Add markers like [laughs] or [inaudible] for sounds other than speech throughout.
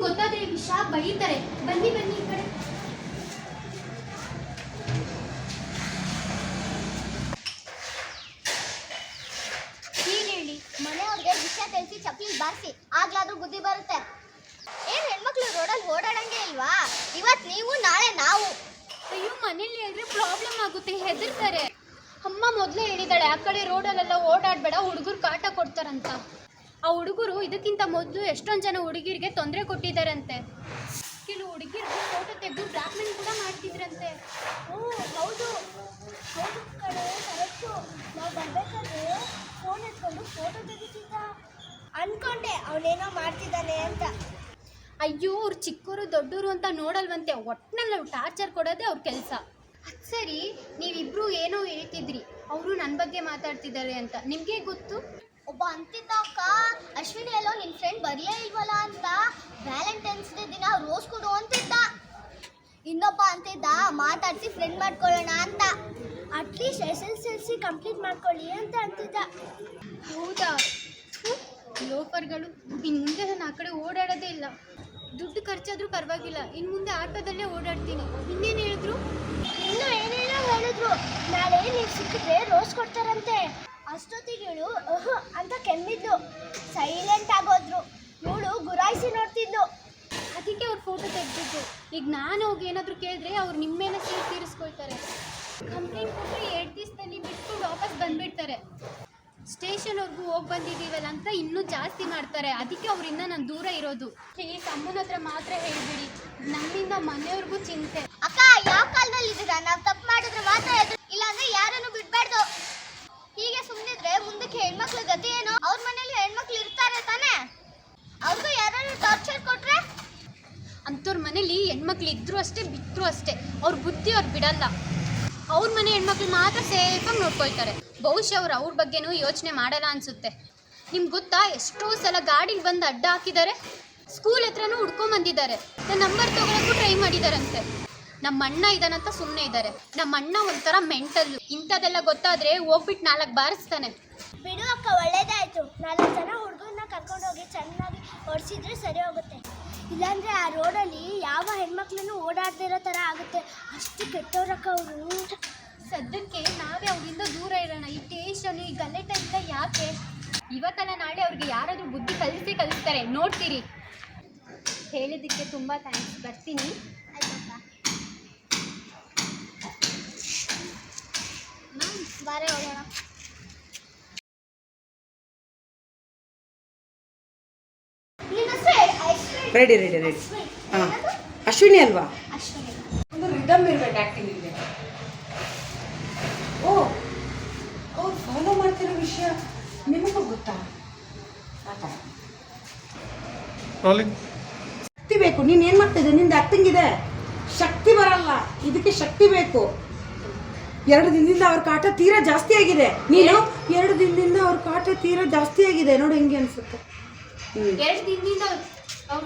ಗೊತ್ತಾದ್ರೆ ವಿಷ ಬೈತಾರೆ ಬನ್ನಿ ಬನ್ನಿ ಈ ಕಡೆ ಹೀಗೆ ಹೇಳಿ ಮನೆಯವ್ರಿಗೆ ವಿಷಯ ತಿಳಿಸಿ ಚಪ್ಪಲಿ ಬಾರಿಸಿ ಆಗ್ಲಾದ್ರೂ ಬುದ್ಧಿ ಬರುತ್ತೆ ಏನ್ ಹೆಣ್ಮಕ್ಳು ರೋಡಲ್ಲಿ ಓಡಾಡಂಗೆ ಇಲ್ವಾ ಇವತ್ ನೀವು ನಾಳೆ ನಾವು ಅಯ್ಯೋ ಮನೇಲಿ ಹೇಳಿದ್ರೆ ಪ್ರಾಬ್ಲಮ್ ಆಗುತ್ತೆ ಹೆದರ್ತಾರೆ ಅಮ್ಮ ಮೊದಲೇ ಹೇಳಿದಾಳೆ ಆ ಕಡೆ ರೋಡಲ್ಲೆಲ್ಲ ಓಡಾಡಬೇಡ ಹುಡುಗರು ಕಾಟ ಕೊಡ್ತಾರಂತ ಆ ಹುಡುಗರು ಇದಕ್ಕಿಂತ ಮೊದಲು ಎಷ್ಟೊಂದು ಜನ ಹುಡುಗಿರಿಗೆ ತೊಂದರೆ ಕೊಟ್ಟಿದ್ದಾರಂತೆ. ಕೆಲವು ಹುಡುಗಿರ್ಗೆ ಫೋಟೋ ತೆಗೆದು ಬ್ಲಾಕ್ಮೇಲ್ ಕೂಡ ಮಾಡ್ತಿದ್ರಂತೆ. ಓ, ಹೌದು. ಕಡೆ ಕರೆಕ್ಟು. ನಾವು ಫೋನ್ ಎತ್ಕೊಂಡು ಫೋಟೋ ತೆಗಿತಿದ್ದ ಅನ್ಕೊಂಡೆ, ಅವನೇನೋ ಮಾಡ್ತಿದ್ದಾನೆ ಅಂತ. ಅಯ್ಯೋ, ಅವ್ರು ಚಿಕ್ಕವರು ದೊಡ್ಡವರು ಅಂತ ನೋಡಲ್ವಂತೆ. ಒಟ್ಟಿನಲ್ಲಿ ಅವ್ರು ಟಾರ್ಚರ್ ಕೊಡೋದೇ ಅವ್ರ ಕೆಲಸ. ಸರಿ, ನೀವಿಬ್ರು ಏನೋ ಹೇಳ್ತಿದ್ರಿ. ಅವರು ನನ್ನ ಬಗ್ಗೆ ಮಾತಾಡ್ತಿದ್ದಾರೆ ಅಂತ. ನಿಮಗೆ ಗೊತ್ತು? ಒಬ್ಬ ಅಂತಿದ್ದ ಅಕ್ಕ ಅಶ್ವಿನಿ ಎಲ್ಲೋ ನಿನ್ ಫ್ರೆಂಡ್ ಬರ್ಲೇ ಇಲ್ವಲ್ಲ ಅಂತ ವ್ಯಾಲೆಂಟೈನ್ಸ್ ಡೇ ದಿನ ರೋಸ್ ಕೊಡು ಅಂತಿದ್ದ. ಇನ್ನೊಬ್ಬ ಅಂತಿದ್ದ ಮಾತಾಡಿಸಿ ಫ್ರೆಂಡ್ ಮಾಡ್ಕೊಳ್ಳೋಣ ಅಂತ. At least S S L C complete ಮಾಡ್ಕೊಳ್ಳಿ ಅಂತ ಅಂತಿದ್ದ. ಹೌದಾ? ಲೋಪರ್ಗಳು ಇನ್ನು ಮುಂದೆ ನಾನು ಆ ಕಡೆ ಓಡಾಡೋದೇ ಇಲ್ಲ. ದುಡ್ಡು ಖರ್ಚಾದ್ರೂ ಪರವಾಗಿಲ್ಲ. ಇನ್ನು ಮುಂದೆ ಆಟೋದಲ್ಲೇ ಓಡಾಡ್ತೀನಿ. ಇನ್ನೇನು ಹೇಳಿದ್ರು? ಇನ್ನೂ ಏನೇನೋ ಹೇಳಿದ್ರು. ನಾಳೆ ನೀವು ಸಿಕ್ಕಿದ್ರೆ ರೋಸ್ ಕೊಡ್ತಾರಂತೆ. ಅಷ್ಟೊತ್ತಿಗೆ ಇವಳು ಅಹ್ ಅಂತ ಕೆಮ್ಮಿದ್ಲು. ಸೈಲೆಂಟ್ ಆಗೋದ್ರು. ಇವಳು ಗುರಾಯಿಸಿ ನೋಡ್ತಿದ್ಲು. ಅದಕ್ಕೆ ಅವ್ರು ಫೋಟೋ ತೆಗೆದಿದ್ದು. ಈಗ ನಾನು ಹೋಗಿ ಏನಾದರೂ ಕೇಳಿದ್ರೆ ಅವ್ರು ನಿಮ್ಮೇನೆ ಸೇರಿ ತೀರಿಸ್ಕೊಳ್ತಾರೆ. ಕಂಪ್ಲೇಂಟ್ ಕೊಟ್ಟರೆ ಎರಡು ದಿವಸದಲ್ಲಿ ಬಿಟ್ಕೊಂಡು ವಾಪಸ್ ಬಂದ್ಬಿಡ್ತಾರೆ. ಸ್ಟೇಷನ್ವರೆಗೂ ಹೋಗಿ ಬಂದಿದ್ದೀವಲ್ಲ ಅಂತ ಇನ್ನೂ ಜಾಸ್ತಿ ಮಾಡ್ತಾರೆ. ಅದಕ್ಕೆ ಅವರಿಂದ ನಾನು ದೂರ ಇರೋದು. ಈ ತಮ್ಮನ ಹತ್ರ ಮಾತ್ರ ಹೇಳ್ಬಿಡಿ. ನಮ್ಮಿಂದ ಮನೆಯವ್ರಿಗೂ ಚಿಂತೆ. ಅಕ್ಕ ಯಾವ ಕಾಲದಲ್ಲಿ ಇದ್ದೀರಾ ನಾವು ತಪ್ಪು ಮಾಡಿದ್ರೆ ಮಾತ್ರ ಇಲ್ಲ ಇಲ್ಲಾಂದ್ರೆ ಯಾರನ್ನು ಬಿಡಬಾರ್ದು. ಮುಂದಕ್ಕೆ ಹೆಣ್ಮಕ್ಳ ಗತಿ ಏನು? ಅವ್ರ ಮನೇಲಿ ಹೆಣ್ಮಕ್ಳು ಇರ್ತಾರೆ ತಾನೇ? ಅವ್ರಿಗೂ ಯಾರು ಟಾರ್ಚರ್ ಕೊಟ್ರೆ? ಅಂಥವ್ರ ಮನೇಲಿ ಹೆಣ್ಮಕ್ಳು ಇದ್ರು ಅಷ್ಟೇ ಬಿಟ್ಟರು ಅಷ್ಟೇ. ಅವ್ರ ಬುದ್ಧಿ ಅವ್ರು ಬಿಡಲ್ಲ. ಅವ್ರ ಮನೆ ಹೆಣ್ಮಕ್ಳು ಮಾತ್ರ ಸೇಫಾಗಿ ನೋಡ್ಕೊಳ್ತಾರೆ. ಬಹುಶಃ ಅವ್ರು ಅವ್ರ ಬಗ್ಗೆನೂ ಯೋಚನೆ ಮಾಡಲ್ಲ ಅನ್ಸುತ್ತೆ. ನಿಮ್ಗೆ ಗೊತ್ತಾ, ಎಷ್ಟೋ ಸಲ ಗಾಡಿಗೆ ಬಂದು ಅಡ್ಡ ಹಾಕಿದ್ದಾರೆ. ಸ್ಕೂಲ್ ಹತ್ರನೂ ಹುಡ್ಕೊಂಬಂದಿದ್ದಾರೆ ನನ್ನ ನಂಬರ್ ತೊಗೊಳಕ್ಕೂ ಟ್ರೈ ಮಾಡಿದಾರಂತೆ. ನಮ್ಮ ಅಣ್ಣ ಇದಾನಂತ ಸುಮ್ಮನೆ ಇದ್ದಾರೆ. ನಮ್ಮ ಅಣ್ಣ ಒಂಥರ ಮೆಂಟಲ್ಲು ಇಂಥದ್ದೆಲ್ಲ ಗೊತ್ತಾದರೆ ಹೋಗ್ಬಿಟ್ಟು ನಾಲ್ಕು ಬಾರಿಸ್ತಾನೆ. ಬಿಡು ಅಕ್ಕ ಒಳ್ಳೇದಾಯ್ತು. ನಾಲ್ಕು ಜನ ಹುಡುಗರನ್ನ ಕರ್ಕೊಂಡು ಹೋಗಿ ಚೆನ್ನಾಗಿ ಓಡಿಸಿದ್ರೆ ಸರಿ ಹೋಗುತ್ತೆ. ಇಲ್ಲಾಂದ್ರೆ ಆ ರೋಡಲ್ಲಿ ಯಾವ ಹೆಣ್ಮಕ್ಳನ್ನು ಓಡಾಡ್ದಿರೋ ಥರ ಆಗುತ್ತೆ. ಅಷ್ಟು ಕೆಟ್ಟವ್ರಕ್ಕ ಅವರು. ಸದ್ಯಕ್ಕೆ ನಾವೇ ಅವರಿಂದ ದೂರ ಇರೋಣ. ಈ ಟೇಷನ್ ಈ ಗಲಾಟೆ ಯಾಕೆ? ಇವತ್ತಲ್ಲ ನಾಳೆ ಅವ್ರಿಗೆ ಯಾರಾದರೂ ಬುದ್ಧಿ ಕಲಿಸಿ ಕಲಿಸ್ತಾರೆ. ನೋಡ್ತೀರಿ. ಹೇಳಿದ್ದಕ್ಕೆ ತುಂಬ ಥ್ಯಾಂಕ್ಸ್ ಬರ್ತೀನಿ. ಬಾರೆ ಹೋಗೋಣ. ರೆಡಿ ರೆಡಿ ರೆಡಿ ಹಾಂ. ಅಶ್ವಿನಿ ಅಲ್ವಾ? ಒಂದು ರಿದಮ್ ಇರ್ಬೇಕು ಆ್ಯಕ್ಟಿಂಗಿಗೆ ಓ ಅವ್ರು ಫಾಲೋ ಮಾಡ್ತಿರೋ ವಿಷಯ ನಿಮಗೂ ಗೊತ್ತಾ? ಶಕ್ತಿ ಬೇಕು. ನೀನು ಏನು ಮಾಡ್ತಿದ್ದೆ ನಿಂದು ಆ್ಯಕ್ಟಿಂಗ್ ಇದೆ. ಶಕ್ತಿ ಬರಲ್ಲ. ಇದಕ್ಕೆ ಶಕ್ತಿ ಬೇಕು. ಎರಡು ದಿನದಿಂದ ಅವ್ರ ಕಾಟ ತೀರಾ ಜಾಸ್ತಿ ಆಗಿದೆ. ನೀನು ಎರಡು ದಿನದಿಂದ ಅವ್ರ ಕಾಟ ತೀರಾ ಜಾಸ್ತಿ ಆಗಿದೆ. ನೋಡಿ ಹೆಂಗೆ ಅನ್ಸುತ್ತೆ. ಎರಡು ದಿನದಿಂದ ಅವ್ರ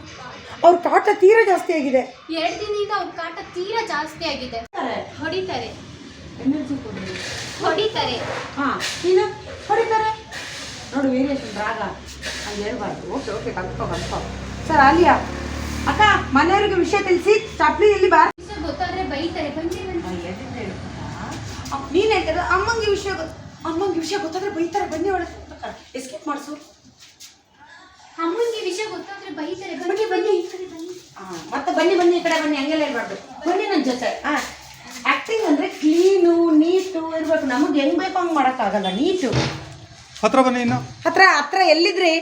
ಅವ್ರ ಕಾಟ ತೀರಾ ಜಾಸ್ತಿ ಆಗಿದೆ. ಎರಡು ದಿನದಿಂದ ಅವ್ರ ಕಾಟ ತೀರಾ ಜಾಸ್ತಿ ಆಗಿದೆ. ಹೊಡಿತಾರೆ. ಎನರ್ಜಿ ಕೊಡಿ ಹೊಡಿತಾರೆ. ಹಾಂ ನೀನು ಹೊಡಿತಾರೆ. ನೋಡು ವೇರಿಯೇಷನ್ ರಾಗ ಅಲ್ಲಿ ಹೇಳ್ಬಾರ್ದು. ಓಕೆ ಓಕೆ ಕಲ್ತ್ಕೊ ಕಲ್ತ್ಕೊ. ಸರ್ ಅಲ್ಲಿಯ? ಅಕ್ಕ ಮನೆಯವ್ರಿಗೆ ವಿಷಯ ತಿಳಿಸಿ. ಚಪ್ಲಿ ಇಲ್ಲಿ ಬಾರ ವಿಷಯ ಗೊತ್ತಾದ್ರೆ ಬೈತಾರೆ. ಬನ್ನಿ ಬನ್ನಿ. ನೀನು ಹೇಳ್ತಾರೆ ಅಮ್ಮಂಗೆ ವಿಷಯ ಗೊತ್ತು ಅಮ್ಮಂಗೆ ವಿಷಯ ಗೊತ್ತಾದ್ರೆ ಬೈತಾರೆ. ಬನ್ನಿ ಒಳಗೆ ಎಸ್ಕೇಪ್ ಮಾಡಿಸು ಅಮ್ಮನಿಗೆ ವಿಷಯ ಗೊತ್ತಾದ್ರೆ ಬೈತಾರೆ ಬನ್ನಿ ಬನ್ನಿ ಈ ಕಡೆ ಬನ್ನಿ. ಹಾಂ ಮತ್ತೆ ಬನ್ನಿ ಬನ್ನಿ ಈ ಕಡೆ ಬನ್ನಿ ಹಂಗೆಲ್ಲ ಹೇಳ್ಬಾರ್ದು. ಬನ್ನಿ ನನ್ನ ಜೊತೆ. ಹಾ ಆಕ್ಟಿಂಗ್ ಅಂದ್ರೆ ಕ್ಲೀನು ನೀಟು ಇರ್ಬೇಕು. ನಮಗೆ ಹೆಂಗ್ ಬೇಕು ಹಂಗೆ ಆಗಲ್ಲ ನೀಟು. ಹತ್ರ ಬನ್ನಿ ಇನ್ನು. ಹತ್ರ ಹತ್ರ ಎಲ್ಲಿದ್ರಿ?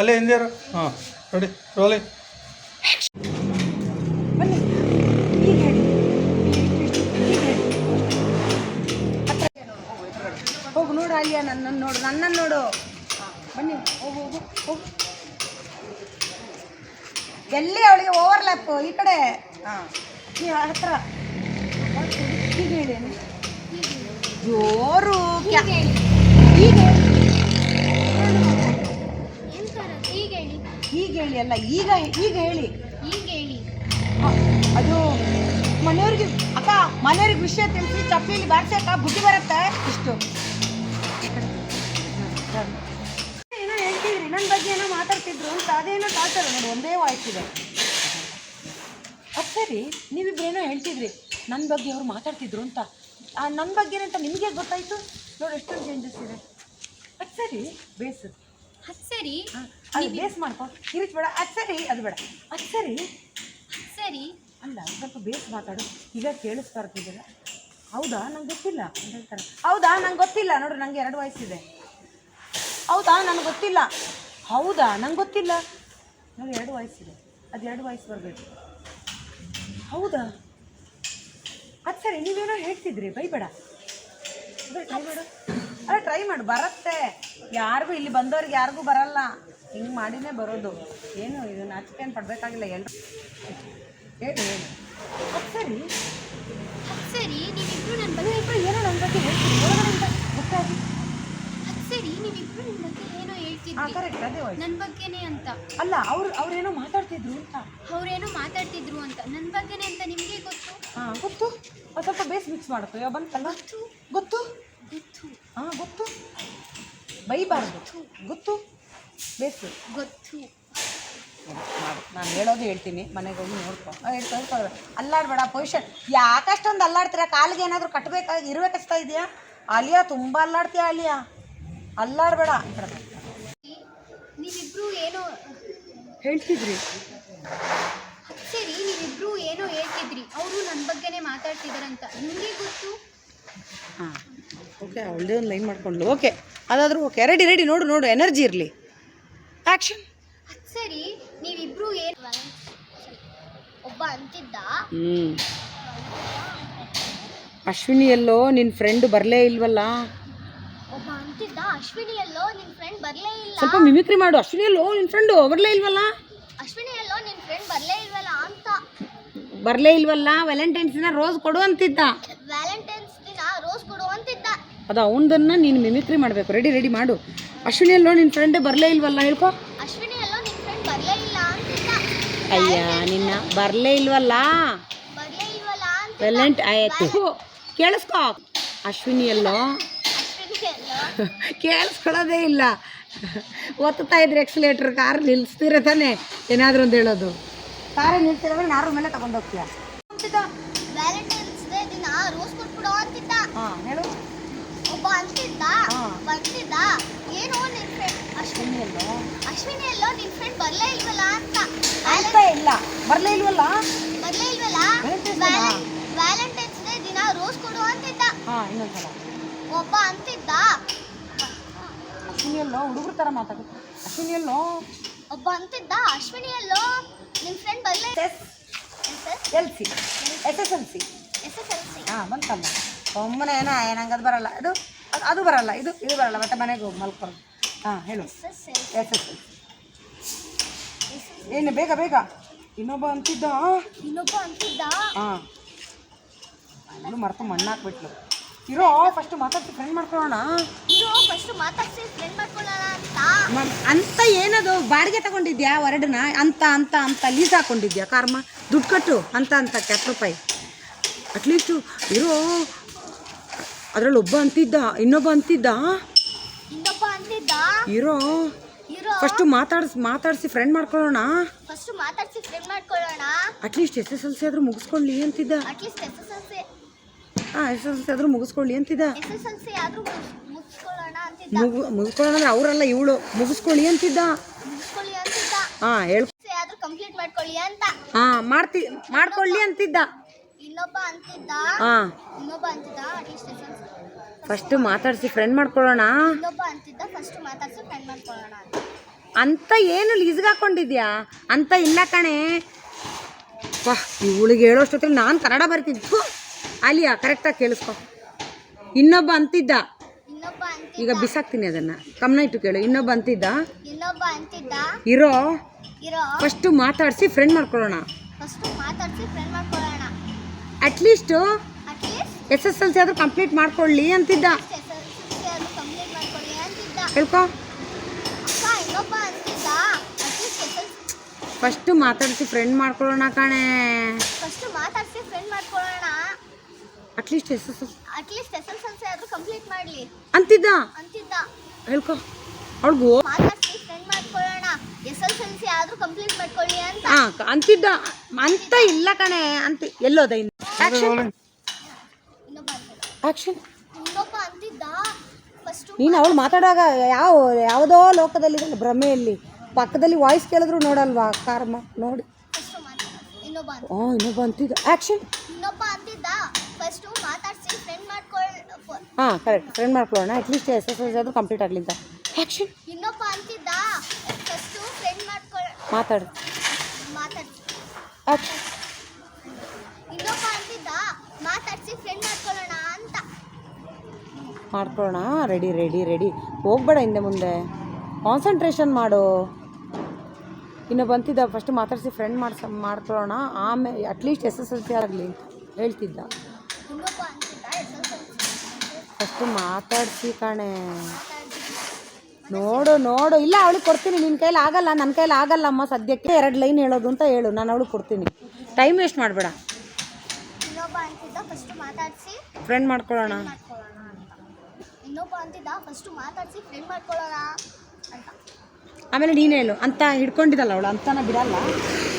ಅಲ್ಲೇ ಹಿಂದೆ ಹಾಂ ನೋಡಿ ರೋಲಿ. ಬನ್ನಿ. ಈಗ ಹೇಳಿ. ಹೋಗು ನೋಡು ಅಲ್ಲಿಯ ನನ್ನನ್ನು ನೋಡು ನನ್ನನ್ನು ನೋಡು. ಹಾ, ಬನ್ನಿ ಹೋಗು ಹೋಗು ಹೋಗು. ಎಲ್ಲಿ ಅವಳಿಗೆ ಓವರ್ಲ್ಯಾಪ್ ಈ ಕಡೆ? ಹಾಂ. ನೀವು ಹತ್ರ. ಹೀಗೆ ಹೇಳಿ ಜೋರು ಕ್ಯಾ- ಹೀಗೆ ಹೇಳಿ. ಈಗ ಹೇಳಿ. ಈಗ ಹೇಳಿ. ಈಗ ಹೇಳಿ ಅಲ್ಲ ಈಗ ಈಗ ಹೇಳಿ. ಈಗ ಹೇಳಿ. ಹ, ಅದು ಮನೆಯವ್ರಿಗೆ ಅಕ್ಕ ಮನೆಯವ್ರಿಗೆ ವಿಷಯ ತಿಳಿಸಿ ಚಪ್ಪಲಿಲಿ ಅಕ್ಕ ಬುದ್ಧಿ ಬರುತ್ತೆ? ಇಷ್ಟು. ಅದೇನೋ ಟಾರ್ಚರ್ ನೋಡಿ ಒಂದೇ ವಾಯ್ಸ್ ಇದೆ. ಅದು ಸರಿ ನೀವಿಬ್ರೇನೋ ಹೇಳ್ತಿದ್ರಿ ನನ್ನ ಬಗ್ಗೆ ಅವರು ಮಾತಾಡ್ತಿದ್ರು ಅಂತ. ನನ್ನ ಬಗ್ಗೆ ಅಂತ ನಿಮಗೆ ಗೊತ್ತಾಯ್ತು? ನೋಡಿ ಎಷ್ಟೊಂದು ಚೇಂಜಸ್ ಇದೆ. ಅದು ಸರಿ ಬೇಸ್. ಅದು ಸರಿ. ಅದು ಬೇಸ್ ಮಾಡ್ಕೊ ಇರಿತ್ ಬೇಡ ಅದು ಸರಿ ಅದು ಬೇಡ. ಅದು ಸರಿ. ಸರಿ. ಅಲ್ಲ ಸ್ವಲ್ಪ ಬೇಸ್ ಮಾತಾಡು. ಈಗ ಕೇಳಿಸ್ತಾ ಇರ್ತಿದ್ದೀರ ಹೌದಾ? ನಂಗೆ ಗೊತ್ತಿಲ್ಲ. ಅಂತ ಹೇಳ್ತಾರೆ ಹೌದಾ? ನಂಗೆ ಗೊತ್ತಿಲ್ಲ. ನೋಡ್ರಿ ನಂಗೆ ಎರಡು ವಯಸ್ಸಿದೆ ಹೌದಾ? ನನಗೆ ಗೊತ್ತಿಲ್ಲ. ಹೌದಾ? ನಂಗೆ ಗೊತ್ತಿಲ್ಲ. ನಾವು ಎರಡು ವಯಸ್ಸಿದೆ ಅದು ಎರಡು ವಯಸ್ಸು ಬರಬೇಕು. ಹೌದಾ? ಅದು ಸರಿ, ನೀವೇನೋ ಹೇಳ್ತಿದ್ರಿ. ಬೈಬೇಡ. ಟ್ರೈ ಮಾಡು ಅಲ್ಲ ಟ್ರೈ ಮಾಡು. ಬರತ್ತೆ. ಯಾರಿಗೂ ಇಲ್ಲಿ ಬಂದವ್ರಿಗೆ ಯಾರಿಗೂ ಬರಲ್ಲ. ಹಿಂಗೆ ಮಾಡಿನೇ ಬರೋದು. ಏನು ಇದು ನಾಚಿಕೆ ಏನು ಪಡಬೇಕಾಗಿಲ್ಲ ಎಲ್ಲರೂ ಹೇಳಿ ಹೇಳಿ. ಅದು ಸರಿ. ಸರಿ ನೀವು ನನ್ನ ಇಬ್ಬರು ಏನೋ ನನ್ನ ಬಗ್ಗೆ ಹೇಳ್ತೀನಿ ಗೊತ್ತಾಗಿ. ನೀವಿಬ್ರು ನನ್ನ ಬಗ್ಗೆ ಏನೋ ಹಾಂ ಹೇಳ್ತಿದ್ರಿ ಕರೆಕ್ಟ್ ಅದೇ ನನ್ನ ಬಗ್ಗೆನೇ ಅಂತ. ಅಲ್ಲ ಅವ್ರು ಅವ್ರೇನೋ ಮಾತಾಡ್ತಿದ್ರು ಅಂತ. ಅವ್ರೇನೋ ಮಾತಾಡ್ತಿದ್ರು ಅಂತ. ನನ್ನ ಬಗ್ಗೆನೇ ಅಂತ ನಿಮಗೆ ಗೊತ್ತು? ಹಾಂ ಗೊತ್ತು. ಅದು ಸ್ವಲ್ಪ ಬೇಸ್ ಮಿಕ್ಸ್ ಮಾಡುತ್ತೆ ಯಾವ ಬಂತಲ್ಲ? ಗೊತ್ತು. ಗೊತ್ತು? ಗೊತ್ತು. ಹಾಂ ಗೊತ್ತು. ಬೈಬಾರ್ದು. ಗೊತ್ತು. ಬೇಸ್ ಗೊತ್ತು. ಮಾಡು ನಾನು ಹೇಳೋದು ಹೇಳ್ತೀನಿ. ಮನೆಗೆ ಹೋಗಿ ನೋಡ್ಕೊ. ಹೇಳ್ಕೊ ಅಲ್ಲಾಡ್ಬೇಡ ಪೊಸಿಷನ್ ಯಾಕಷ್ಟೊಂದು ಅಲ್ಲಾಡ್ತೀರಾ? ಕಾಲಿಗೆ ಏನಾದರೂ ಕಟ್ಟಬೇಕಾಗಿ ಇರಬೇಕಷ್ಟ ಇದೆಯಾ? ಅಲಿಯಾ ತುಂಬ ಅಲ್ಲಾಡ್ತೀಯ ಅಲಿಯಾ? ಅಲ್ಲಾಡಬೇಡ ನೀವಿಬ್ರು ಏನೋ ಹೇಳ್ತಿದ್ರಿ. ಸರಿ ನೀವಿಬ್ರು ಏನೋ ಹೇಳ್ತಿದ್ರಿ. ಅವರು ನನ್ನ ಬಗ್ಗೆನೇ ಮಾತಾಡ್ತಿದಾರಂತ. ನಿಮಗೆ ಗೊತ್ತು? ಹಾಂ. ಓಕೆ ಅವಳದೇ ಒಂದು ಲೈನ್ ಮಾಡ್ಕೊಂಡ್ಲು. ಓಕೆ ಅದಾದರೂ ಓಕೆ. Ready ready. ನೋಡು ನೋಡು. ಎನರ್ಜಿ ಇರಲಿ. ಆ್ಯಕ್ಷನ್ ಅದ್ ಸರಿ ನೀವಿಬ್ರು ಏನು ಒಬ್ಬ ಅಂತಿದ್ದ? ಹ್ಞೂ ಅಶ್ವಿನಿ ಎಲ್ಲೋ ನಿನ್ನ ಫ್ರೆಂಡ್ ಬರಲೇ ಇಲ್ವಲ್ಲ? ಅಶ್ವಿನಿ ಎಲ್ಲೋ ನಿನ್ ಫ್ರೆಂಡ್ ಬರ್ಲೇ ಇಲ್ಲ? ಸ್ವಲ್ಪ ಮಿಮಿಕ್ರಿ ಮಾಡು. ಅಶ್ವಿನಿ ಎಲ್ಲೋ ನಿನ್ನ ಫ್ರೆಂಡ್ ಬರ್ಲೇ ಇಲ್ವಲ್ಲ? ಅಶ್ವಿನಿ ಎಲ್ಲೋ ನಿನ್ ಫ್ರೆಂಡ್ ಬರ್ಲೇ ಇಲ್ವಲ್ಲ ಅಂತ. ಬರಲೇ ಇಲ್ವಲ್ಲ? ವ್ಯಾಲೆಂಟೈನ್ಸ್ ದಿನ ರೋಸ್ ಕೊಡು ಅಂತಿದ್ದ. ವ್ಯಾಲೆಂಟೈನ್ಸ್ ದಿನ ರೋಸ್ ಕೊಡು ಅಂತಿದ್ದ. ಅದು ಅವನದನ್ನ ನೀನು ಮಿಮಿಕ್ರಿ ಮಾಡಬೇಕು. ರೆಡಿ ರೆಡಿ ಮಾಡು. ಅಶ್ವಿನಿ ಎಲ್ಲೋ ನಿನ್ನ ಫ್ರೆಂಡ್ ಬರಲೇ ಇಲ್ವಲ್ಲ ಹೇಳ್ಕೊ? ಅಶ್ವಿನಿ ಎಲ್ಲೋ ನಿನ್ ಫ್ರೆಂಡ್ ಬರ್ಲೇ ಇಲ್ಲ ಅಂತಿದ್ದ. ಅಯ್ಯ ನಿನ್ನ ಬರಲೇ ಇಲ್ವಲ್ಲ? ಬರ್ಲೇ ಇಲ್ವಲ್ಲ ಅಂತ ವ್ಯಾಲೆಂಟ್ ಆಯ್ತು. ಕೇಳಿಸ್ಕೊ. ಅಶ್ವಿನಿ ಎಲ್ಲೋ [laughs] ಕೇಳಿಸ್ಕೊಳ್ಳೋದೇ ಇಲ್ಲ. ಒತ್ತುತ್ತಾ ಇದ್ರೆ ಎಕ್ಸಲೇಟ್ರ್ ಕಾರ್ ನಿಲ್ಲಿಸ್ತೀರ ತಾನೆ? ಏನಾದರೂ ಒಂದು ಹೇಳೋದು. ಕಾರೇ ನಿಲ್ಸಿದ್ರೆ ನಾರು ಮೇಲೆ ತಗೊಂಡು ಹೋಗ್ತೀಯ? ಹಾಂ ಹೇಳು. ಒಬ್ಬ ಅಂತಿದ್ದ ಹಾ. ಬಂತಿದ್ದ ಏನು ನಿನ್ ಫ್ರೆಂಡ್ ಅಶ್ವಿನಿ ಅಲ್ಲೋ ಅಶ್ವಿನಿ ಅಲ್ಲೋ ನಿನ್ ಫ್ರೆಂಡ್ ಬರ್ಲೇ ಇಲ್ವಲ್ಲ ಅಂತ. ಅಂತ ಇಲ್ಲ. ಬರಲೇ ಇಲ್ವಲ್ಲ? ಬರ್ಲೇ ಇಲ್ವಲ್ಲ? ವ್ಯಾಲೆಂಟೈನ್ಸ್ ಡೇ ದಿನ ರೋಸ್ ಕೊಡು ಅಂತಿದ್ದ ಹಾಂ ಇನ್ನೊಂದ್ಸಲ. ಒಬ್ಬ ಅಂತಿದ್ದ. ಅಶ್ವಿನಿ ಎಲ್ಲೋ ಹುಡುಗರ ಥರ ಮಾತಾಡು ಅಶ್ವಿನಿ ಎಲ್ಲೋ? ಒಬ್ಬ ಅಂತಿದ್ದ ಅಶ್ವಿನಿ ಎಲ್ಲೋ? ನಿನ್ friend ಬರ್ಲೇ L C. S S L C. S S L C. ಹಾಂ ಬಂತಲ್ಲ ಒಮ್ಮನೆ ಏನೋ ನಂಗೆ ಅದು ಬರಲ್ಲ. ಅದು ಅದು ಬರಲ್ಲ. ಇದು ಇದು ಬರಲ್ಲ. ಮತ್ತೆ ಮನೆಗೆ ಹೋಗಿ ಮಲ್ಕೊಳ್ಳೋದು ಹಾಂ ಹೇಳು. ಎಸ್ ಎಸ್ ಎಲ್ ಎಲ್ ಏನು ಬೇಗ ಬೇಗ. ಇನ್ನೊಬ್ಬ ಅಂತಿದ್ದ? ಇನ್ನೊಬ್ಬ ಅಂತಿದ್ದ? ಹಾಂ. ಮರ್ತು ಮಣ್ಣು ಹಾಕ್ಬಿಟ್ಲು ಇರೋ ಫಸ್ಟ್ ಮಾತಾಡ್ತಿ ಫ್ರೆಂಡ್ ಮಾಡ್ಕೊಳ್ಳೋಣ. ಇರೋ ಫಸ್ಟ್ ಮಾತಾಡ್ಸಿ ಫ್ರೆಂಡ್ ಮಾಡ್ಕೊಳ್ಳೋಣ ಅಂತ. ಅಂತ ಏನದು? ಬಾಡಿಗೆ ತಗೊಂಡಿದ್ಯಾ ಹೊರಡನ ಅಂತ ಅಂತ ಅಂತ ಲೀಸ್ ಹಾಕೊಂಡಿದ್ಯಾ ಕಾರ್ಮ? ದುಡ್ಡು ಕಟ್ಟು ಅಂತ ಅಂತ ಕ್ಯಾಟ್ ರೂಪಾಯಿ. ಅಟ್ಲೀಸ್ಟು ಇರೋ ಅದ್ರಲ್ಲಿ ಒಬ್ಬ ಅಂತಿದ್ದ ಇನ್ನೊಬ್ಬ ಅಂತಿದ್ದ? ಇನ್ನೊಬ್ಬ ಅಂತಿದ್ದ? ಇರೋ ಫಸ್ಟ್ ಫಸ್ಟು ಮಾತಾಡ್ಸಿ ಮಾತಾಡಿಸಿ ಫ್ರೆಂಡ್ ಮಾಡ್ಕೊಳ್ಳೋಣ. ಫಸ್ಟ್ ಮಾತಾಡ್ಸಿ ಫ್ರೆಂಡ್ ಮಾಡ್ಕೊಳ್ಳೋಣ. At least S S L C ಆದ್ರೂ ಮುಗಿಸ್ಕೊಳ್ಳಿ ಅಂತಿದ್ದ. At least S S L C ಹಾಂ ಎಸ್ ಎಲ್ ಸಿ ಆದರೂ ಮುಗಿಸ್ಕೊಳ್ಳಿ ಅಂತಿದ್ದ. ಮುಗು ಮುಗಿಸ್ಕೊಳ್ಳೋಣ ಅಂದ್ರೆ ಅವರಲ್ಲ ಇವಳು. ಮುಗಿಸ್ಕೊಳ್ಳಿ ಅಂತಿದ್ದ. ಹಾಂ ಹೇಳ್. ಕಂಪ್ಲೀಟ್ ಮಾಡ್ಕೊಳ್ಳಿ ಅಂತ. ಹಾಂ ಮಾಡ್ತಿ ಮಾಡ್ಕೊಳ್ಳಿ ಅಂತಿದ್ದ. ಇನ್ನೊಬ್ಬ ಅಂತಿದ್ದ. ಹಾಂ ಇನ್ನೊಬ್ಬ ಅಂತಿದ್ದ ಫಸ್ಟ್ ಮಾತಾಡಿಸಿ ಫ್ರೆಂಡ್ ಮಾಡ್ಕೊಳ್ಳೋಣ. ಇನ್ನೊಬ್ಬ ಅಂತಿದ್ದ ಫಸ್ಟ್ ಮಾತಾಡ್ಸಿ ಫ್ರೆಂಡ್ ಮಾಡ್ಕೊಳ್ಳೋಣ ಅಂತ. ಏನು ಲೀಸ್ಗೆ ಹಾಕೊಂಡಿದ್ಯಾ? ಅಂತ ಇಲ್ಲ ಕಣೆ. ವಾ ಇವಳಿಗೆ ಹೇಳೋಷ್ಟೊತ್ತಿಗೆ ನಾನು ಕನ್ನಡ ಬರ್ತೀನಿ ಥು, ಅಲಿಯಾ ಕರೆಕ್ಟಾಗಿ ಕೇಳಿಸ್ಕೊ. ಇನ್ನೊಬ್ಬ ಅಂತಿದ್ದ. ಈಗ ಬಿಸಾಕ್ತೀನಿ ಅದನ್ನ. ಕಮ್ಮನ ಇಟ್ಟು ಕೇಳು. ಇನ್ನೊಬ್ಬ ಅಂತಿದ್ದ. ಇರೋ. ಫಸ್ಟ್ ಮಾತಾಡಿಸಿ ಫ್ರೆಂಡ್ ಮಾಡ್ಕೊಳ್ಳೋಣ. At least S S L C ಆದರೂ ಕಂಪ್ಲೀಟ್ ಮಾಡ್ಕೊಳ್ಳಿ ಅಂತಿದ್ದ. ಹೇಳ್ಕೊ. ಫಸ್ಟು ಮಾತಾಡಿಸಿ ಫ್ರೆಂಡ್ ಮಾಡ್ಕೊಳ್ಳೋಣ ಕಣೆ. ಫಸ್ಟ್ ಮಾತಾಡ್ಸಿ ಫ್ರೆಂಡ್ ಮಾಡ್ಕೊಳ್ಳೋಣ. At least S S L. At least S S L C ಆದ್ರೂ ಕಂಪ್ಲೀಟ್ ಮಾಡ್ಲಿ. ಅಂತಿದ್ದ? ಅಂತಿದ್ದ. ಹೇಳ್ಕೊ. ಅವಳಿಗೂ? ಮಾತಾಡ್ಸಿ ಫ್ರೆಂಡ್ ಮಾಡ್ಕೊಳ್ಳೋಣ. ಎಸ್ ಎಸ್ ಎಲ್ ಸಿ ಆದ್ರೂ ಕಂಪ್ಲೀಟ್ ಮಾಡ್ಕೊಳ್ಳಿ ಅಂತ. ಹಾ ಅಂತಿದ್ದ. ಅಂತ ಇಲ್ಲ ಕಣೆ ಅಂತ ಎಲ್ಲೋದ ಇನ್ನು. ಆಕ್ಷನ್ ಇನ್ನೊಬ್ಬ ಅಂತಿದ್ದ ಆಕ್ಷನ್ ಇನ್ನೊಬ್ಬ ಅಂತಿದ್ದ. ಫಸ್ಟ್ ನೀನು ಅವಳು ಮಾತಾಡುವಾಗ ಯಾವ ಯಾವುದೋ ಲೋಕದಲ್ಲಿ ಭ್ರಮೆಯಲ್ಲಿ. ಪಕ್ಕದಲ್ಲಿ ವಾಯ್ಸ್ ಕೇಳಿದ್ರು ನೋಡಲ್ವಾ ಕಾರ್ಮ? ನೋಡಿ. ಫಸ್ಟ್ ಮಾತಾಡ ಇನ್ನೊಬ್ಬ ಅಂತ ಆ ಇನ್ನೊಬ್ಬ ಅಂತಿದ್ದ. ಆಕ್ಷನ್ ಇನ್ನೊಬ್ಬ ಅಂತಿದ್ದ. ಫಸ್ಟ್ ಮಾತಾಡ್ಸಿ ಫ್ರೆಂಡ್ ಮಾಡ್ಕೊಳ್ಳ ಹಾಂ ಕರೆಕ್ಟ್ ಫ್ರೆಂಡ್ ಮಾಡ್ಕೊಳ್ಳೋಣ. ಅಟ್ಲೀಸ್ಟ್ ಎಸ್ ಆದರೂ ಕಂಪ್ಲೀಟ್ ಆಗಲಿ ಅಂತ ಆಕ್ಷನ್ ಇನ್ನೊಬ್ಬ ಅಂತಿದ್ದ. ಫಸ್ಟ್ ಫ್ರೆಂಡ್ ಮಾಡ್ಕೊಳ್ಳ ಮಾತಾಡು. ಮಾತಾಡ್ಸಿ. ಆಕ್ಷನ್ ಇನ್ನೊಬ್ಬ ಅಂತಿದ್ದ. ಮಾತಾಡ್ಸಿ ಫ್ರೆಂಡ್ ಮಾಡ್ಕೊಳ್ಳೋಣ ಅಂತ. ಮಾಡ್ಕೊಳ್ಳೋಣ. ರೆಡಿ ರೆಡಿ ರೆಡಿ ಹೋಗ್ಬೇಡ ಹಿಂದೆ ಮುಂದೆ. ಕಾನ್ಸಂಟ್ರೇಷನ್ ಮಾಡು. ಇನ್ನು ಬಂತಿದ್ದ ಫಸ್ಟ್ ಮಾತಾಡಿಸಿ ಫ್ರೆಂಡ್ ಮಾಡ್ಸ ಮಾಡ್ಕೊಳ್ಳೋಣ. ಆಮೇಲೆ at least S S L C ಆಗಲಿ ಅಂತ ಹೇಳ್ತಿದ್ದ. ಫಸ್ಟ್ ಮಾತಾಡಿಸಿ ಕಣೆ. ನೋಡು ನೋಡು. ಇಲ್ಲ ಅವಳಿಗೆ ಕೊಡ್ತೀನಿ. ನಿನ್ನ ಕೈಲಿ ಆಗಲ್ಲ ನನ್ನ ಕೈಲಿ ಆಗಲ್ಲ ಅಮ್ಮ ಸದ್ಯಕ್ಕೆ. ಎರಡು ಲೈನ್ ಹೇಳೋದು ಅಂತ ಹೇಳು. ನಾನು ಅವಳಿಗೆ ಕೊಡ್ತೀನಿ. ಟೈಮ್ ವೇಸ್ಟ್ ಮಾಡಬೇಡ. ಫ್ರೆಂಡ್ ಮಾಡ್ಕೊಳ್ಳೋಣ. ಇನ್ನೊಬ್ಬ ಅಂತಿದ್ದ ಫಸ್ಟ್ ಮಾತಾಡಿಸಿ. ಫ್ರೆಂಡ್ ಮಾಡ್ಕೊಳ್ಳೋಣ ಅಂತ. ಆಮೇಲೆ ನೀನು ಹೇಳು ಅಂತ ಹಿಡ್ಕೊಂಡಿದ್ದಲ್ಲ ಅವಳು ಅಂತನ ಬಿಡಲ್ಲ.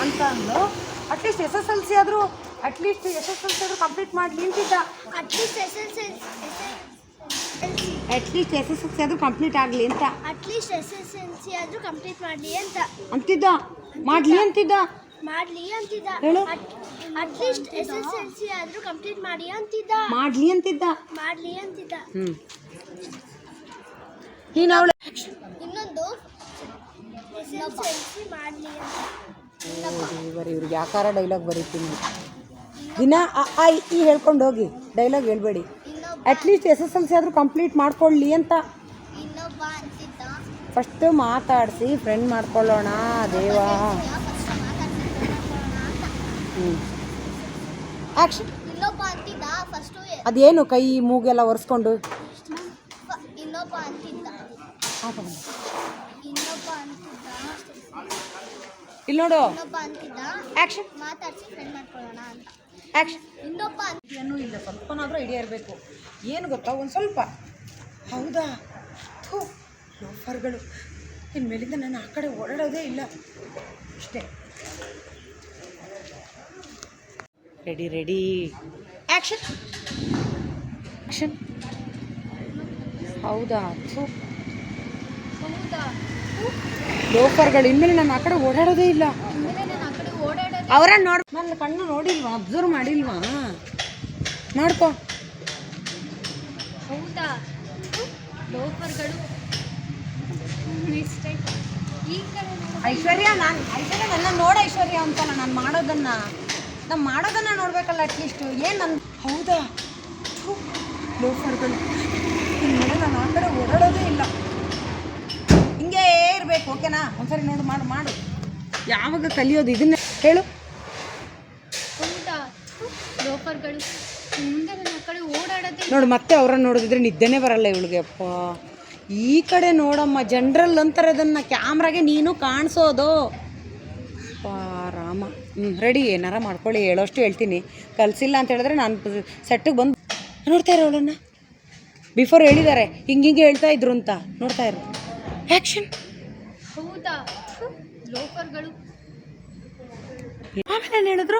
ಅಂತ ಅಂದು at least S S L C ಆದರೂ at least S S L C ಆದರೂ ಕಂಪ್ಲೀಟ್ ಮಾಡಿ ನಿಂತಿದ್ದ at least S S L at least S S L C ಆದರೂ ಕಂಪ್ಲೀಟ್ ಆಗಲಿ ಅಂತ. At least S S L C ಆದರೂ complete ಮಾಡಲಿ ಅಂತ. ಅಂತಿದ್ದ. ಮಾಡಲಿ ಅಂತಿದ್ದ. ಮಾಡಲಿ ಅಂತಿದ್ದ. At least S S L C ಆದರೂ ಕಂಪ್ಲೀಟ್ ಮಾಡಿ ಅಂತಿದ್ದ. ಮಾಡಲಿ ಅಂತಿದ್ದ. ಮಾಡಲಿ ಅಂತಿದ್ದ. ಹ್ಞೂ ನೀನು ಅವಳು ಇನ್ನೊಂದು ಬರೀ ಇವ್ರಿಗೆ ಯಾಕಾರ ಡೈಲಾಗ್ ಬರೀತೀನಿ. ದಿನ ಆ ಇ, ಈ ಹೇಳ್ಕೊಂಡು ಹೋಗಿ. ಡೈಲಾಗ್ ಹೇಳ್ಬೇಡಿ. At least S S L C ಆದರೂ ಕಂಪ್ಲೀಟ್ ಮಾಡ್ಕೊಳ್ಳಿ ಅಂತ. ಫಸ್ಟು ಮಾತಾಡಿಸಿ ಫ್ರೆಂಡ್ ಮಾಡ್ಕೊಳ್ಳೋಣ ದೇವಾ. ಹ್ಞೂ ಆ್ಯಕ್ಷನ್ ಅದೇನು ಕೈ ಮೂಗೆಲ್ಲ ಒರೆಸ್ಕೊಂಡು ಇನ್ನೊಬ್ಬ ಅಂತಿದ್ದ ಇನ್ನೊಬ್ಬ ಅಂತಿದ್ದ ಇಲ್ಲಿ ನೋಡು. ಆ್ಯಕ್ಷನ್ ಮಾತಾಡ್ಸಿ ಫ್ರೆಂಡ್ ಮಾಡ್ಕೊಳ್ಳೋಣ ಅಂತ. ಆ್ಯಕ್ಷನ್ ಇನ್ನೊಬ್ಬ ಏನೂ ಇಲ್ಲ ಸ್ವಲ್ಪನಾದರೂ ಐಡಿಯಾ ಇರಬೇಕು. ಏನು ಗೊತ್ತಾ ಒಂದು ಸ್ವಲ್ಪ. ಹೌದಾ? ಥೂ ಲೋಫರ್ಗಳು ಇನ್ಮೇಲಿಂದ ನಾನು ಆ ಕಡೆ ಓಡಾಡೋದೇ ಇಲ್ಲ. ಅಷ್ಟೇ. ರೆಡಿ ರೆಡಿ ಆ್ಯಕ್ಷನ್ ಆ್ಯಕ್ಷನ್ ಹೌದಾ? ಥೂ. ಲೋಫರ್ಗಳು. ಇನ್ಮೇಲೆ ನಾನು ಆ ಕಡೆ ಓಡಾಡೋದೇ ಇಲ್ಲ. ನಾನು ಅವರ ನೋಡ್ ನನ್ನ ಕಣ್ಣು ನೋಡಿಲ್ವಾ? ಅಬ್ಸರ್ವ್ ಮಾಡಿಲ್ವಾ? ನೋಡ್ಕೊ. ಹೌದಾ? ಲೋಫರ್ಗಳು. ಐಶ್ವರ್ಯ ನಾನು ಐಶ್ವರ್ಯ ನನ್ನ ನೋಡ ಐಶ್ವರ್ಯ ಅಂತಲ್ಲ ನಾನು ಮಾಡೋದನ್ನ. ನಾನು ಮಾಡೋದನ್ನ ನೋಡ್ಬೇಕಲ್ಲ ಅಟ್ಲೀಸ್ಟ್ ಏನು ನನ್ನ ಹೌದಾ? ಲೋಕರ್ಗಳು ಲೋಫರ್ಗಳು ಇನ್ಮೇಲೆ ನಾನು ಆ ಕಡೆ ಓಡಾಡೋದೇ ಇಲ್ಲ ಇರಬೇಕು ಓಕೆನಾ? ಒಂದ್ಸರಿ ನೋಡು ಮಾಡು ಮಾಡು. ಯಾವಾಗ ಕಲಿಯೋದು ಇದನ್ನ? ಹೇಳು. ಲೋಫರ್ಗಳು ಮುಂದೆ ನಾನು ಆ ಕಡೆ ಓಡಾಡೋದೇ ನೋಡು ಮತ್ತೆ ಅವ್ರನ್ನ ನೋಡಿದ್ರೆ ನಿದ್ದೆನೇ ಬರಲ್ಲ ಇವಳಿಗೆ ಅಪ್ಪ. ಈ ಕಡೆ ನೋಡಮ್ಮ ಜನರಲ್ ಅಂತಾರೆ ಅದನ್ನು ಕ್ಯಾಮ್ರಾಗೆ ನೀನು ಕಾಣಿಸೋದು. ಅಪ್ಪಾ ರಾಮ. ಹ್ಞೂ ರೆಡಿ ಏನಾರ ಮಾಡ್ಕೊಳ್ಳಿ ಹೇಳೋಷ್ಟು ಹೇಳ್ತೀನಿ. ಕಲಿಸಿಲ್ಲ ಅಂತ ಹೇಳಿದ್ರೆ ನಾನು ಸೆಟ್ಟಿಗೆ ಬಂದು ನೋಡ್ತಾ ಇರೋ ಅವಳನ್ನು. ಬಿಫೋರ್ ಹೇಳಿದ್ದಾರೆ ಹಿಂಗೆ ಹಿಂಗೆ ಹೇಳ್ತಾ ಇದ್ರು ಅಂತ. ನೋಡ್ತಾ ಇರು. ಆ್ಯಕ್ಷನ್ ಲೋಫರ್ಗಳು ಆಮೇಲೆ ಏನು ಹೇಳಿದ್ರು?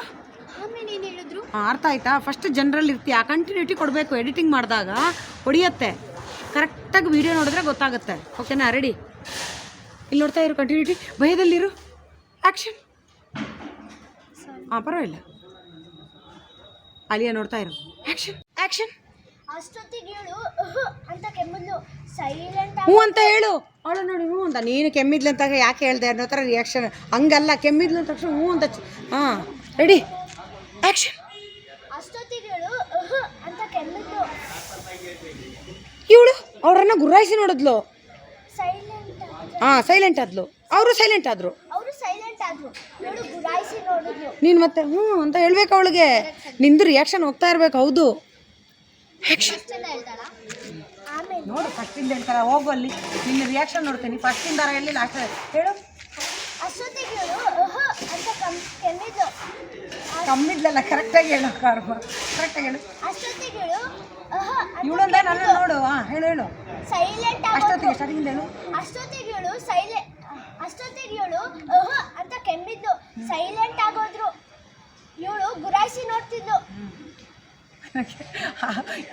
ಆಮೇಲೆ ಏನು ಹೇಳಿದ್ರು? ಅರ್ಥ ಆಯ್ತಾ? ಫಸ್ಟ್ ಜನರಲ್ ಇರ್ತೀಯ ಕಂಟಿನ್ಯೂಟಿ ಕೊಡಬೇಕು ಎಡಿಟಿಂಗ್ ಮಾಡಿದಾಗ ಹೊಡಿಯತ್ತೆ. ಕರೆಕ್ಟಾಗಿ ವಿಡಿಯೋ ನೋಡಿದ್ರೆ ಗೊತ್ತಾಗುತ್ತೆ. ಓಕೆನಾ ರೆಡಿ ಇಲ್ಲಿ ನೋಡ್ತಾ ಇರು ಕಂಟಿನ್ಯೂಟಿ ಭಯದಲ್ಲಿರು. ಆ್ಯಕ್ಷನ್ ಹಾಂ ಪರವಾಗಿಲ್ಲ. ಅಲ್ಲಿಯ ನೋಡ್ತಾ ಇರು. ಆ್ಯಕ್ಷನ್ ಆ್ಯಕ್ಷನ್ ಅಷ್ಟೊತ್ತಿಗೆ ಹೇಳು ಅಂತ ಕೆಮ್ಮಲು ಸೈಲೆಂಟ್ ಹ್ಞೂ ಅಂತ ಹೇಳು. ಅವಳು ನೋಡಿ ಹ್ಞೂ ಅಂತ ನೀನು ಕೆಮ್ಮಿದ್ಲು ಅಂತ ಯಾಕೆ ಹೇಳ್ದೆ ಅನ್ನೋ ಥರ ರಿಯಾಕ್ಷನ್ ಹಂಗಲ್ಲ ಕೆಮ್ಮಿದ್ಲು ಅಂದ ತಕ್ಷಣ ಹ್ಞೂ ಅಂತ ಹಾಂ ರೆಡಿ ಆ್ಯಕ್ಷನ್ ಇವಳು ಅವ್ರನ್ನ ಗುರಾಯಿಸಿ ನೋಡಿದ್ಲು. ಸೈಲೆಂಟ್ ಹಾಂ ಸೈಲೆಂಟ್ ಆದ್ಲು. ಅವರು ಸೈಲೆಂಟ್ ಆದರು. ನೀನು ಮತ್ತೆ ಹ್ಞೂ ಅಂತ ಹೇಳ್ಬೇಕು ಅವಳಿಗೆ. ನಿಂದು ರಿಯಾಕ್ಷನ್ ಹೋಗ್ತಾ ಇರ್ಬೇಕು ಹೌದು. ಆ್ಯಕ್ಷನ್ ನೋಡು ಫಸ್ಟಿಂದ ಹೇಳ್ತಾರೆ ಹೋಗು ಅಲ್ಲಿ. ನಿನ್ನ ರಿಯಾಕ್ಷನ್ ನೋಡ್ತೀನಿ. ಫಸ್ಟಿಂದ ಹೇಳಿ. ಲಾಸ್ಟ್ ಹೇಳು. ಅಷ್ಟೊತ್ತಿಗೆ ಉಹು ಅಂತ ಕಮ್ ಕೆಮ್ಮಿದ್ಲು ಕಮ್ಮಿದ್ಲಲ್ಲ ಕರೆಕ್ಟಾಗಿ ಹೇಳು ಕರೆಕ್ಟಾಗಿ ಹೇಳು. ಅಷ್ಟೊತ್ತಿಗಳು ಇವಳಂದ ನಾನು ನೋಡು ಹಾಂ ಹೇಳು ಹೇಳು. ಸೈಲೆಂಟ್ ಅಷ್ಟೊತ್ತಿಗೆ ಸ್ಟಾರ್ಟಿಂಗ್ ಹೇಳು. ಅಷ್ಟೊತ್ತಿಗಳು ಸೈಲೆಂಟ್ ಅಷ್ಟೊತ್ತಿಗಳು ಅಂತ ಕೆಮ್ಮಿದ್ದು. ಸೈಲೆಂಟ್ ಆಗೋದ್ರು ಇವಳು ಗುರಾಯಿಸಿ ನೋಡ್ತಿದ್ಲು.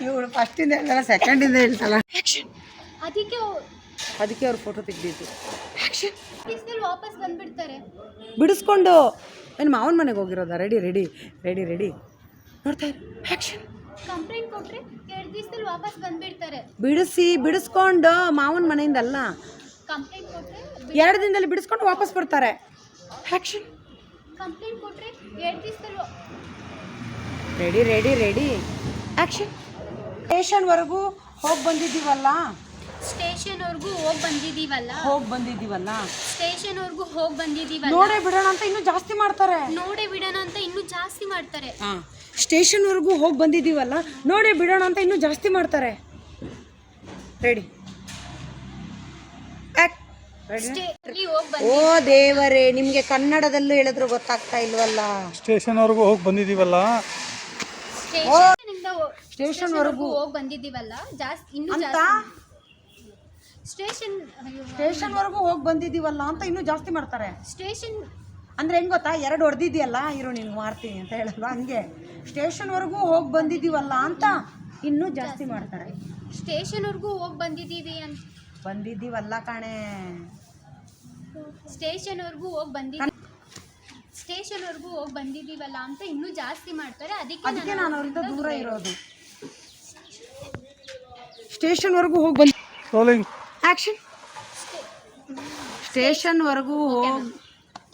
ಇವಳು ಫಸ್ಟಿಂದ ಹೇಳ್ತಾರ ಸೆಕೆಂಡಿಂದ ಹೇಳ್ತಾಳ ಅದಕ್ಕೆ ಅದಕ್ಕೆ ಅವ್ರು ಫೋಟೋ ತೆಗ್ದಿದ್ದು. ವಾಪಸ್ ಬಂದ್ಬಿಡ್ತಾರೆ. ಬಿಡಿಸ್ಕೊಂಡು ಏನು ಮಾವನ ಮನೆಗೆ ಹೋಗಿರೋದ? ರೆಡಿ ರೆಡಿ ರೆಡಿ ರೆಡಿ ನೋಡ್ತಾ ಇರು. ಆ್ಯಕ್ಷನ್ ಕಂಪ್ಲೇಂಟ್ ಕೊಟ್ಟರೆ ಎರಡು ದಿವಸದಲ್ಲಿ ವಾಪಸ್ ಬಂದ್ಬಿಡ್ತಾರೆ. ಬಿಡಿಸಿ ಬಿಡಿಸ್ಕೊಂಡು ಮಾವನ ಮನೆಯಿಂದ ಅಲ್ಲ. ಕಂಪ್ಲೇಂಟ್ ಕೊಟ್ಟರೆ ಎರಡು ದಿನದಲ್ಲಿ ಬಿಡಿಸ್ಕೊಂಡು ವಾಪಸ್ ಬರ್ತಾರೆ. ಆ್ಯಕ್ಷನ್ ಕಂಪ್ಲೇಂಟ್ ಕೊಟ್ಟರೆ ಎರಡು ದಿವಸದಲ್ಲಿ ರೆಡಿ ರೆಡಿ ರೆಡಿ. ಆ್ಯಕ್ಷನ್ ಸ್ಟೇಷನ್ವರೆಗೂ ಹೋಗಿ ಬಂದಿದ್ದೀವಲ್ಲ? ಸ್ಟೇಷನ್ವರೆಗೂ ಹೋಗಿ ಬಂದಿದ್ದೀವಲ್ಲ? ಹೋಗಿ ಬಂದಿದ್ದೀವಲ್ಲ? ಸ್ಟೇಷನ್ವರೆಗೂ ಹೋಗಿ ಬಂದಿದ್ದೀವಲ್ಲ? ನೋಡೇ ಬಿಡೋಣ ಅಂತ ಇನ್ನೂ ಜಾಸ್ತಿ ಮಾಡ್ತಾರೆ. ನೋಡೇ ಬಿಡೋಣ ಅಂತ ಇನ್ನೂ ಜಾಸ್ತಿ ಮಾಡ್ತಾರೆ. ಹಾಂ. ಸ್ಟೇಷನ್ವರೆಗೂ ಹೋಗಿ ಬಂದಿದ್ದೀವಲ್ಲ? ನೋಡೇ ಬಿಡೋಣ ಅಂತ ಇನ್ನೂ ಜಾಸ್ತಿ ಮಾಡ್ತಾರೆ. ರೆಡಿ ಸ್ಟೇ ಅಲ್ಲಿ ಹೋಗಿ ಓ ದೇವರೇ ನಿಮಗೆ ಕನ್ನಡದಲ್ಲೂ ಹೇಳಿದ್ರು ಗೊತ್ತಾಗ್ತಾ ಇಲ್ವಲ್ಲ? ಸ್ಟೇಷನ್ವರೆಗೂ ಹೋಗಿ ಬಂದಿದ್ದೀವಲ್ಲ? ಸ್ಟೇಷನಿಂದ ಸ್ಟೇಷನ್ವರೆಗೂ ಹೋಗಿ ಬಂದಿದ್ದೀವಲ್ಲ? ಜಾಸ್ತಿ ಇನ್ನು ಅಂತ? ಜಾಸ್ತಿ ಸ್ಟೇಷನ್ ವರೆಗೂ ಹೋಗಿ ಬಂದಿದ್ದೀವಲ್ಲ ಅಂತ ಇನ್ನೂ ಜಾಸ್ತಿ ಮಾಡ್ತಾರೆ. ಸ್ಟೇಷನ್ ಅಂದ್ರೆ ಹೆಂಗ್ ಗೊತ್ತಾ? ಎರಡು ಹೊಡೆದಿದ್ಯಲ್ಲ ಇರೋ ನೀನು ಮಾಡ್ತೀನಿ ಅಂತ ಹೇಳಲ್ವಾ? ಹಂಗೆ. ಸ್ಟೇಷನ್ವರೆಗೂ ಹೋಗಿ ಬಂದಿದ್ದೀವಲ್ಲ ಅಂತ ಇನ್ನೂ ಜಾಸ್ತಿ ಮಾಡ್ತಾರೆ. ಸ್ಟೇಷನ್ವರೆಗೂ ಹೋಗಿ ಬಂದಿದ್ದೀವಿ ಅಂತ ಬಂದಿದ್ದೀವಲ್ಲ ಕಾಣೆ. ಸ್ಟೇಷನ್ವರೆಗೂ ಹೋಗಿ ಬಂದಿದ್ದೀವಿ. ಸ್ಟೇಷನ್ವರೆಗೂ ಹೋಗಿ ಬಂದಿದ್ದೀವಲ್ಲ ಅಂತ ಇನ್ನೂ ಜಾಸ್ತಿ ಮಾಡ್ತಾರೆ. ಅದಕ್ಕೆ ಅದಕ್ಕೆ ನಾನು ಅವರಿಂದ ದೂರ ಇರೋದು. ಸ್ಟೇಷನ್ವರೆಗೂ ಹೋಗಿ ಬಂದು ರೋಲಿಂಗ್ ಆ್ಯಕ್ಷನ್ ಸ್ಟೇಷನ್ವರೆಗೂ ಹೋಗಿ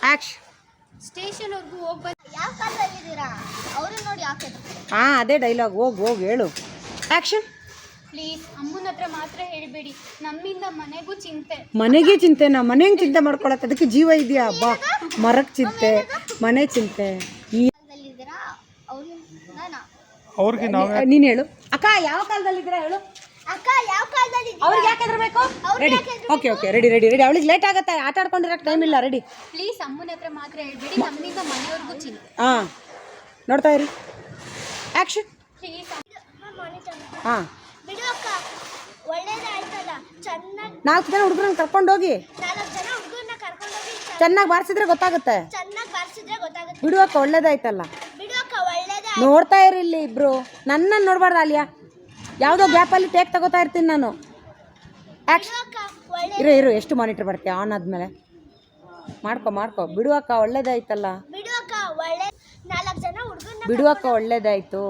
ಸ್ಟೇಷನ್ ಸ್ಟೇಷನ್ವರೆಗೂ ಹೋಗಿ ಬಂದು ಯಾವ ಕಾಲದಲ್ಲಿದ್ದೀರಾ? ಅವರು ನೋಡಿ ಯಾಕೆ ಹಾಂ ಅದೇ ಡೈಲಾಗ್ ಹೋಗಿ ಹೋಗಿ ಹೇಳು. ಆ್ಯಕ್ಷನ್ ಪ್ಲೀಸ್ ಅಮ್ಮನ ಹತ್ರ ಮಾತ್ರ ಹೇಳಬೇಡಿ. ನಮ್ಮಿಂದ ಮನೆಗೂ ಚಿಂತೆ. ಮನೆಗೆ ಚಿಂತೆನಾ ಮನೆಗೆ ಚಿಂತೆ ಮಾಡ್ಕೊಳಕ್ಕೆ ಅದಕ್ಕೆ ಜೀವ ಇದೆಯಾ? ಬಾ ಮರಕ್ಕೆ ಚಿಂತೆ ಮನೆ ಚಿಂತೆ. ಈ ಕಾಲದಲ್ಲಿದ್ದೀರಾ? ಅವರು ನಾನಾ ಅವ್ರಿಗೆ ನಾವು ನೀನು ಹೇಳು. ಅಕ್ಕ ಯಾವ ಕಾಲದಲ್ಲಿದ್ದೀರಾ ಹೇಳು. ಅಕ್ಕ ಯಾವ ಕಾಲದಲ್ಲಿ ಅವ್ರಿಗೆ ಯಾಕೆ ಹೆದರ್ಬೇಕು ready okay okay ready ready ready ಅವಳಿಗೆ ಲೇಟ್ ಆಗುತ್ತೆ. ಆಟ ಆಡ್ಕೊಂಡಿರಕ್ಕೆ ಟೈಮ್ ಇಲ್ಲ ರೆಡಿ ಪ್ಲೀಸ್ ಅಮ್ಮನ ಹತ್ರ ಮಾತ್ರ ಹೇಳ್ಬೇಡಿ. ನಮ್ಮಿಂದ ಮನೆಯವ್ರಿಗೂ ಚಿಂತೆ. ಹಾಂ. ನೋಡ್ತಾ ಇರಿ. ಆ್ಯಕ್ಷನ್ ಪ್ಲೀಸ್ ಹಾಂ ಬಿಡು ಅಕ್ಕ ಒಳ್ಳೇದೇ ಆಯ್ತಲ್ಲ ಚೆನ್ನಾಗಿ ನಾಲ್ಕು ಜನ ಹುಡುಗರನ್ನ ಕರ್ಕೊಂಡೋಗಿ ಚೆನ್ನಾಗಿ ಬಾರಿಸಿದ್ರೆ ಗೊತ್ತಾಗುತ್ತೆ. ಬಿಡುವಕ್ಕ ಒಳ್ಳೇದಾಯ್ತಲ್ಲ? ನೋಡ್ತಾ ಇರಿ ಇಲ್ಲಿ ಇಬ್ರು. ನನ್ನನ್ನು ನೋಡಬಾರ್ದು ಯಾವ್ದೋ ಯಾವುದೋ ಗ್ಯಾಪಲ್ಲಿ ಟೇಕ್ ತಗೋತಾ ಇರ್ತೀನಿ ನಾನು. ಇರೋ ಇರೋ ಎಷ್ಟು ಮಾನಿಟರ್ ಬರ್ತೀಯ? ಆನ್ ಆದಮೇಲೆ. ಮಾಡ್ಕೊ ಮಾಡ್ಕೊ. ಬಿಡುವಕ್ಕ ಒಳ್ಳೇದಾಯ್ತಲ್ಲ? ಬಿಡುವಕ್ಕ ಒಳ್ಳೇದಾಯ್ತು.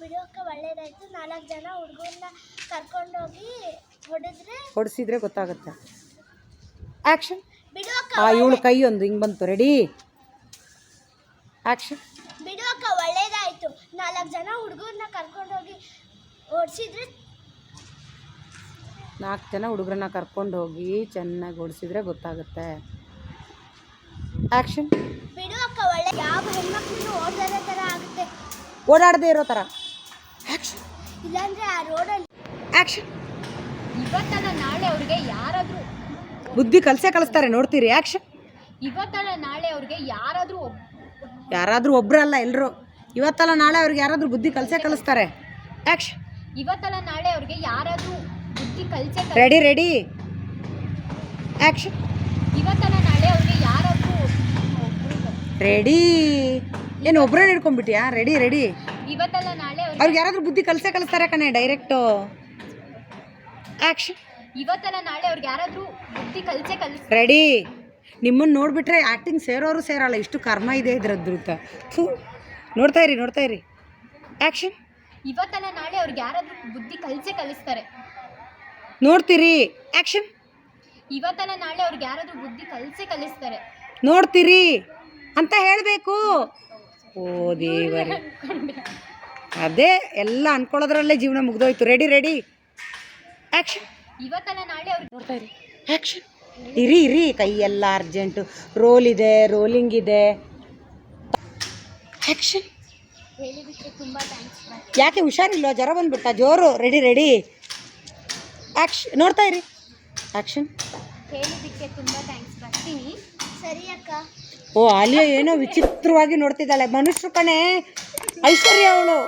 ಬಿಡುವಕ್ಕ ಒಳ್ಳೇದಾಯ್ತು. ನಾಲ್ಕು ಜನ ಹುಡುಗರನ್ನ ಕರ್ಕೊಂಡೋಗಿ ಹೊಡಿಸಿದ್ರೆ ಗೊತ್ತಾಗುತ್ತೆ. ಆ್ಯಕ್ಷನ್ ಆ ಇವಳು ಕೈ ಒಂದು ಹಿಂಗೆ ಬಂತು ರೆಡಿ ಆ್ಯಕ್ಷನ್ ಬಿಡುವಕ್ಕ ಒಳ್ಳೇದಾಯಿತು. ಒಳ್ಳೇದಾಯ್ತು ನಾಲ್ಕು ಜನ ಹುಡುಗರನ್ನ ಕರ್ಕೊಂಡೋಗಿ ಓಡಿಸಿದ್ರೆ ನಾಲ್ಕು ಜನ ಹುಡುಗರನ್ನ ಕರ್ಕೊಂಡು ಹೋಗಿ ಚೆನ್ನಾಗಿ ಓಡಿಸಿದ್ರೆ ಗೊತ್ತಾಗುತ್ತೆ. ಆ್ಯಕ್ಷನ್ ಬಿಡುವಕ್ಕ ಒಳ್ಳೆ ಯಾವ ಹೆಣ್ಮಕ್ಳು ಓಡಾಡೋ ಥರ ಆಗುತ್ತೆ. ಓಡಾಡದೇ ಇರೋ ಥರ. ಆ್ಯಕ್ಷನ್ ಇಲ್ಲಾಂದರೆ ಆ ರೋಡಲ್ಲಿ ಆ್ಯಕ್ಷನ್ ಇವತ್ತಲ್ಲ ನಾಳೆ ಅವ್ರಿಗೆ ಯಾರಾದರೂ ಬುದ್ಧಿ ಕಲಸೇ ಕಲಿಸ್ತಾರೆ ನೋಡ್ತೀರಿ ಯಾಕ್ಷ ಇವತ್ತಲ್ಲ ನಾಳೆ ಅವ್ರಿಗೆ ಯಾರಾದರೂ ಯಾರಾದ್ರೂ ಯಾರಾದರೂ ಒಬ್ರಲ್ಲ ಎಲ್ಲರೂ ಇವತ್ತಲ್ಲ ನಾಳೆ ಅವ್ರಿಗೆ ಯಾರಾದರೂ ಬುದ್ಧಿ ಕಲಸೇ ಕಲಿಸ್ತಾರೆ. ಆ್ಯಕ್ಷನ್ ಇವತ್ತಲ್ಲ ನಾಳೆ ಅವ್ರಿಗೆ ಯಾರಾದರೂ ಬುದ್ಧಿ ಕಲಸೇ ರೆಡಿ ರೆಡಿ ಆ್ಯಕ್ಷನ್ ಇವತ್ತಲ್ಲ ನಾಳೆ ಅವ್ರಿಗೆ ಯಾರಾದರೂ ರೆಡಿ ಏನು ಒಬ್ಬರೇ ಹಿಡ್ಕೊಂಡ್ಬಿಟ್ಟಿಯಾ ರೆಡಿ ರೆಡಿ ಇವತ್ತಲ್ಲ ನಾಳೆ ಅವ್ರಿಗೆ ಯಾರಾದರೂ ಬುದ್ಧಿ ಕಲಸೇ ಕಲಿಸ್ತಾರೆ ಕಣೆ ಡೈರೆಕ್ಟು ಆ್ಯಕ್ಷನ್ ಇವತ್ತಲ್ಲ ನಾಳೆ ಅವ್ರಿಗೆ ಯಾರಾದರೂ ಬುದ್ಧಿ ಕಲ್ಸೆ ಕಲಿಸಿ ರೆಡಿ ನಿಮ್ಮನ್ನು ನೋಡಿಬಿಟ್ರೆ ಆ್ಯಕ್ಟಿಂಗ್ ಸೇರೋರು ಸೇರಲ್ಲ ಇಷ್ಟು ಕರ್ಮ ಇದೆ ಇದ್ರದ್ರುತ ಥೂ. ನೋಡ್ತಾ ಇರಿ ನೋಡ್ತಾ ಇರಿ. ಆ್ಯಕ್ಷನ್ ಇವತ್ತಲ್ಲ ನಾಳೆ ಅವ್ರಿಗೆ ಯಾರಾದರೂ ಬುದ್ಧಿ ಕಲ್ಸೆ ಕಲಿಸ್ತಾರೆ. ನೋಡ್ತೀರಿ. ಆ್ಯಕ್ಷನ್ ಇವತ್ತಲ್ಲ ನಾಳೆ ಅವ್ರಿಗೆ ಯಾರಾದರೂ ಬುದ್ಧಿ ಕಲ್ಸೆ ಕಲಿಸ್ತಾರೆ. ನೋಡ್ತೀರಿ. ಅಂತ ಹೇಳಬೇಕು. ಓ ದೇವರೇ. [laughs] ಅದೇ ಎಲ್ಲ ಅನ್ಕೊಳ್ಳೋದ್ರಲ್ಲೇ ಜೀವನ ಮುಗ್ದೋಯ್ತು. ರೆಡಿ ರೆಡಿ ಆ್ಯಕ್ಷನ್ ಇವತ್ತಲ್ಲ ನಾಳೆ ಅವ್ರಿಗೆ ನೋಡ್ತಾ ಇರಿ. ಆ್ಯಕ್ಷನ್ ಇರಿ ಇರಿ ಕೈ ಎಲ್ಲ ಅರ್ಜೆಂಟು ರೋಲ್ ಇದೆ ರೋಲಿಂಗ್ ಇದೆ. ಆ್ಯಕ್ಷನ್ ಹೇಳಿದ್ದಕ್ಕೆ ತುಂಬ ಥ್ಯಾಂಕ್ಸ್ ಯಾಕೆ ಹುಷಾರಿಲ್ವಾ? ಜ್ವರ ಬಂದ್ಬಿಟ್ಟ ಜೋರು. ರೆಡಿ ರೆಡಿ ಆ್ಯಕ್ಷನ್ ನೋಡ್ತಾ ಇರಿ. ಆ್ಯಕ್ಷನ್ ಹೇಳಿದ್ದಕ್ಕೆ ತುಂಬ ಥ್ಯಾಂಕ್ಸ್ ಬರ್ತೀನಿ. ಸರಿ ಅಕ್ಕ. ಓ ಆಲಿಯಾ ಏನೋ ವಿಚಿತ್ರವಾಗಿ ನೋಡ್ತಿದ್ದಾಳೆ. ಮನುಷ್ಯರು ಕಣೆ. ಐಶ್ವರ್ಯ ಅವಳು.